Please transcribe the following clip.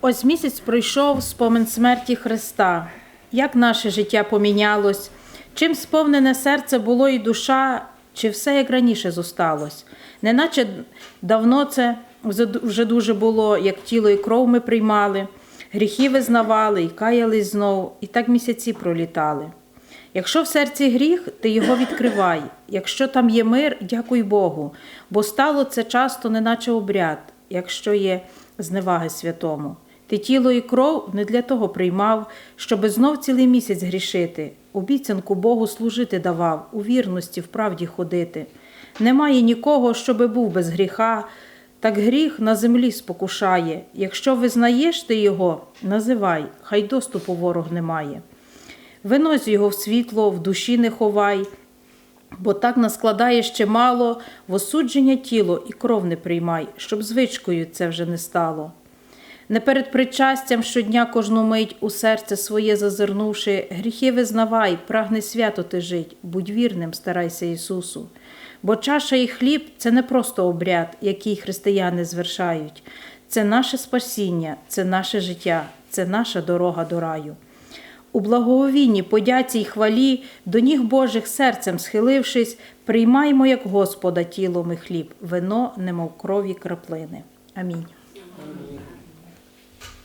Ось місяць пройшов спомин смерті Христа. Як наше життя помінялось, чим сповнене серце було і душа, чи все як раніше зосталось? Неначе давно це вже- дуже було, як тіло і кров ми приймали, гріхи визнавали і каялись знов, і так місяці пролітали. Якщо в серці гріх, ти його відкривай. Якщо там є мир, дякуй Богу, бо стало це часто неначе обряд, якщо є зневаги святому. Ти тіло і кров не для того приймав, щоби знов цілий місяць грішити. Обіцянку Богу служити давав, у вірності, в правді ходити. Немає нікого, щоби був без гріха, так гріх на землі спокушає. Якщо визнаєш ти його, називай, хай доступу ворог не має. Винось його в світло, в душі не ховай, бо так наскладає ще мало, в осудження тіло і кров не приймай, щоб звичкою це вже не стало. Не перед причастям щодня кожну мить у серце своє зазирнувши, гріхи визнавай, прагни свято ти жить, будь вірним, старайся Ісусу. Бо чаша і хліб це не просто обряд, який християни звершають. Це наше спасіння, це наше життя, це наша дорога до раю. У благоговінні, подяці й хвалі, до ніг Божих серцем схилившись, приймаймо як Господа тілом і хліб, вино, немов крові краплини. Амінь.